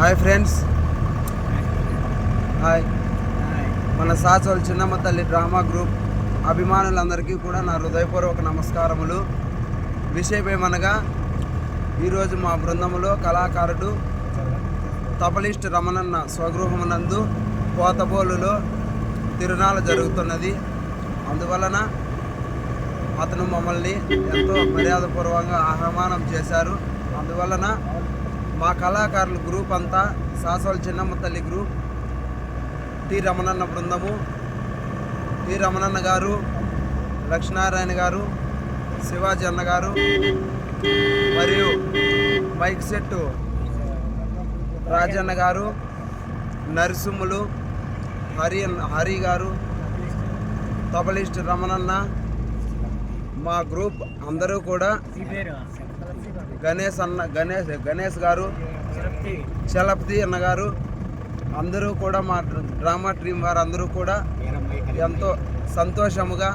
Hi friends. Hi. మన సాచోల్ చిన్నమ్మ తల్లి డ్రామా గ్రూప్ అభిమానులందరికీ కూడా నా హృదయపూర్వక నమస్కారములు. విషయమేమనగా ఈరోజు మా బృందములో కళాకారుడు తపలిస్ట్ రమణన్న స్వగృహమునందు కోతబోలులో తిరునాళ్ళ జరుగుతున్నది. అందువలన అతను మమ్మల్ని ఎంతో మర్యాదపూర్వకంగా ఆహ్వానం చేశారు. అందువలన మా కళాకారుల గ్రూప్ అంతా సాసోల్ చిన్నమ్మ తల్లి గ్రూప్ టి రమణన్న బృందము టి రమణన్న గారు లక్ష్మీనారాయణ గారు శివాజీ అన్న గారు మరియు మైక్ సెట్టు రాజన్న గారు నరసింహులు హరి హరి గారు తబలిస్ట్ రమణన్న మా గ్రూప్ అందరూ కూడా గణేష్ అన్న గణేష్ గణేష్ గారు చలపతి అన్నగారు అందరూ కూడా మా డ్రామా టీం వారు అందరూ కూడా ఎంతో సంతోషముగా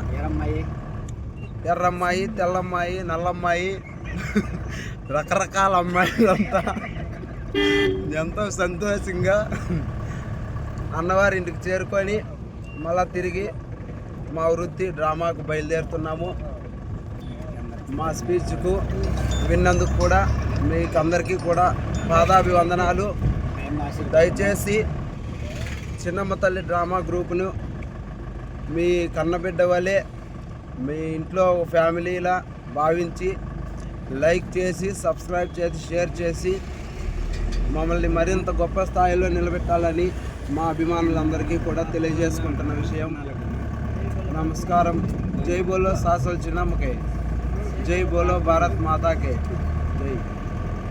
ఎర్రమ్మాయి తెల్లమ్మాయి నల్లమ్మాయి రకరకాల అమ్మాయిలంతా ఎంతో సంతోషంగా అన్నవారి ఇంటికి చేరుకొని మళ్ళా తిరిగి మా వృత్తి డ్రామాకు బయలుదేరుతున్నాము. మా స్పీచ్కు విన్నందుకు కూడా మీకు అందరికీ కూడా పాదాభివందనాలు. దయచేసి చిన్నమ్మ తల్లి డ్రామా గ్రూపును మీ కన్నబిడ్డ వలె మీ ఇంట్లో ఫ్యామిలీలా భావించి లైక్ చేసి సబ్స్క్రైబ్ చేసి షేర్ చేసి మమ్మల్ని మరింత గొప్ప స్థాయిలో నిలబెట్టాలని మా అభిమానులందరికీ కూడా తెలియజేసుకుంటున్న విషయం. నమస్కారం. జై బోలో సాసల్ చిన్నమ్మకే. జై బోలో భారత్ మాతాకే జై